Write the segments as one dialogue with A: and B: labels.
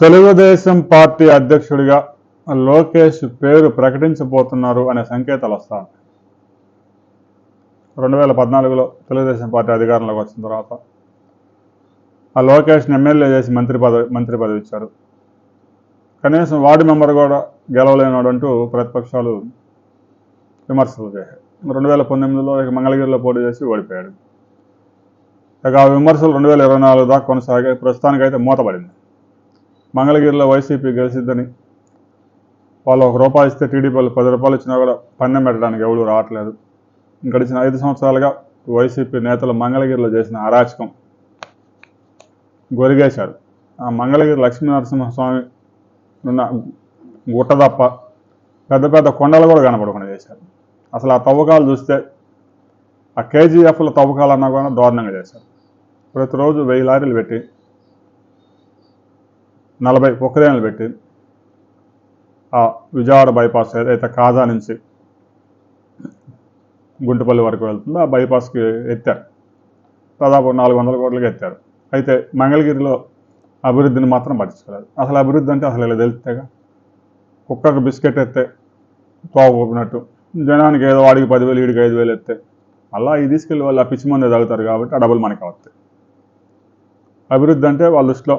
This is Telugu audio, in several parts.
A: తెలుగుదేశం పార్టీ అధ్యక్షుడిగా లోకేష్ పేరు ప్రకటించబోతున్నారు అనే సంకేతాలు వస్తా రెండు వేల పద్నాలుగులో తెలుగుదేశం పార్టీ అధికారంలోకి వచ్చిన తర్వాత ఆ లోకేష్ని ఎమ్మెల్యే చేసి మంత్రి పదవి మంత్రి పదవి ఇచ్చారు. కనీసం వార్డు మెంబర్ కూడా గెలవలేనాడు అంటూ ప్రతిపక్షాలు విమర్శలు చేశాయి. రెండు వేల పంతొమ్మిదిలో ఇక మంగళగిరిలో పోటీ చేసి ఓడిపోయాడు. ఇక ఆ విమర్శలు రెండు వేల ఇరవై నాలుగు దాకా కొనసాగాయి ప్రస్తుతానికైతే మూతపడింది. మంగళగిరిలో వైసీపీ గెలిచిద్దని వాళ్ళు ఒక రూపాయి ఇస్తే టీడీపీ వాళ్ళు పది రూపాయలు ఇచ్చినా కూడా పన్నెం పెట్టడానికి ఎవరు రావట్లేదు. గడిచిన ఐదు సంవత్సరాలుగా వైసీపీ నేతలు మంగళగిరిలో చేసిన అరాచకం గొరిగేశారు. ఆ మంగళగిరి లక్ష్మీనరసింహస్వామి ఉన్న గుట్ట తప్ప పెద్ద పెద్ద కొండలు కూడా కనపడకుండా చేశారు. అసలు ఆ తవ్వకాలు చూస్తే ఆ కేజీఎఫ్ల తవ్వకాలన్నా కూడా దారుణంగా చేశారు. ప్రతిరోజు వెయ్యి లారీలు పెట్టి నలభై పొక్కరేణులు పెట్టి ఆ విజయవాడ బైపాస్ ఏదైతే కాజా నుంచి గుంటుపల్లి వరకు వెళ్తుందో ఆ బైపాస్కి ఎత్తారు. దాదాపు నాలుగు వందల కోట్లకి ఎత్తారు. అయితే మంగళగిరిలో అభివృద్ధిని మాత్రం పట్టించుకోలేదు. అసలు అభివృద్ధి అంటే అసలు ఇలా తెలుస్తేగా కుక్కకు బిస్కెట్ ఎత్తే తోవ ఊపినట్టు జనానికి ఏదో వాడికి పదివేలు వీడికి ఐదు వేలు ఎత్తే అలా ఈ తీసుకెళ్ళి వాళ్ళు ఆ పిచ్చి మంది తాగుతారు కాబట్టి ఆ డబ్బులు మనకి అవుతాయి అభివృద్ధి అంటే వాళ్ళ దృష్టిలో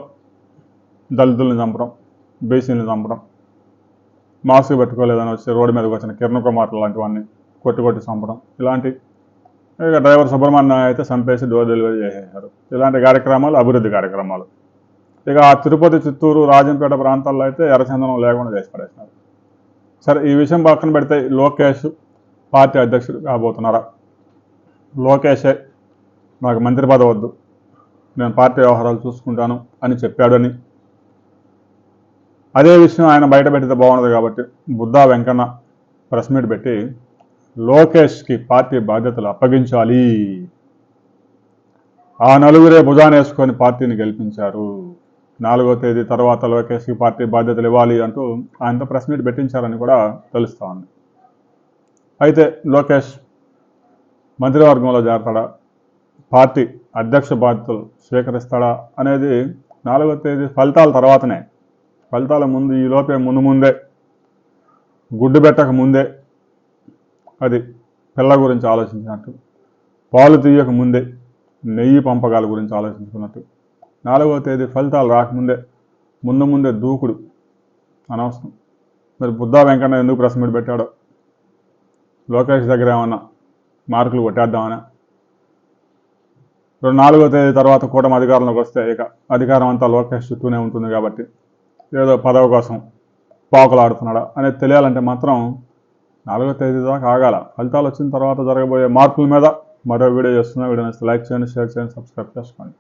A: దళితుల్ని చంపడం బీసీని చంపడం మాస్క్ పెట్టుకోలేదని వచ్చి రోడ్డు మీదకి వచ్చిన కిరణ్ కుమార్ లాంటివన్నీ కొట్టి కొట్టి చంపడం ఇలాంటి ఇక డ్రైవర్ సుబ్రహ్మణ్యం అయితే చంపేసి డోర్ డెలివరీ చేసేసారు ఇలాంటి కార్యక్రమాలు అభివృద్ధి కార్యక్రమాలు. ఇక ఆ తిరుపతి చిత్తూరు రాజంపేట ప్రాంతాల్లో అయితే ఎర్రచందనం లేకుండా చేసి పడేసినారు. సరే ఈ విషయం పక్కన పెడితే లోకేష్ పార్టీ అధ్యక్షుడు కాబోతున్నారా? లోకేషే నాకు మంత్రి పదవద్దు. నేను పార్టీ వ్యవహారాలు చూసుకుంటాను అని చెప్పాడని అదే విషయం ఆయన బయట పెడితే బాగుండదు కాబట్టి బుద్ధా వెంకన్న ప్రెస్ మీట్ పెట్టి లోకేష్కి పార్టీ బాధ్యతలు అప్పగించాలి. ఆ నలుగురే భుజానేసుకొని పార్టీని గెలిపించారు. నాలుగో తేదీ తర్వాత లోకేష్కి పార్టీ బాధ్యతలు ఇవ్వాలి అంటూ ఆయనతో ప్రెస్ మీట్ పెట్టించారని కూడా తెలుస్తూ ఉంది. అయితే లోకేష్ మంత్రివర్గంలో చేరతాడా? పార్టీ అధ్యక్ష బాధ్యతలు స్వీకరిస్తాడా? అనేది నాలుగో తేదీ ఫలితాల తర్వాతనే ఫలితాల ముందు ఈ లోపే ముందు ముందే గుడ్డు పెట్టక ముందే అది పిల్ల గురించి ఆలోచించినట్టు పాలు తీయక ముందే నెయ్యి పంపకాల గురించి ఆలోచించుకున్నట్టు. నాలుగవ తేదీ ఫలితాలు రాకముందే ముందు ముందే దూకుడు అనవసరం. మరి బుద్ధా వెంకన్న ఎందుకు ప్రెస్ మీట్ పెట్టాడో? లోకేష్ దగ్గర ఏమన్నా మార్కులు కొట్టేద్దామనా? రెండు నాలుగో తేదీ తర్వాత కూటమి అధికారంలోకి వస్తే ఇక అధికారం అంతా లోకేష్ చుట్టూనే ఉంటుంది కాబట్టి ఏదో పదవి కోసం పాకులాడుతున్నాడా అనేది తెలియాలంటే మాత్రం నాలుగో తేదీ దాకా ఆగాల. ఫలితాలు వచ్చిన తర్వాత జరగబోయే మార్పుల మీద మరో వీడియో చేస్తున్నా. వీడియో నచ్చితే లైక్ చేయండి షేర్ చేయండి సబ్స్క్రైబ్ చేసుకోండి.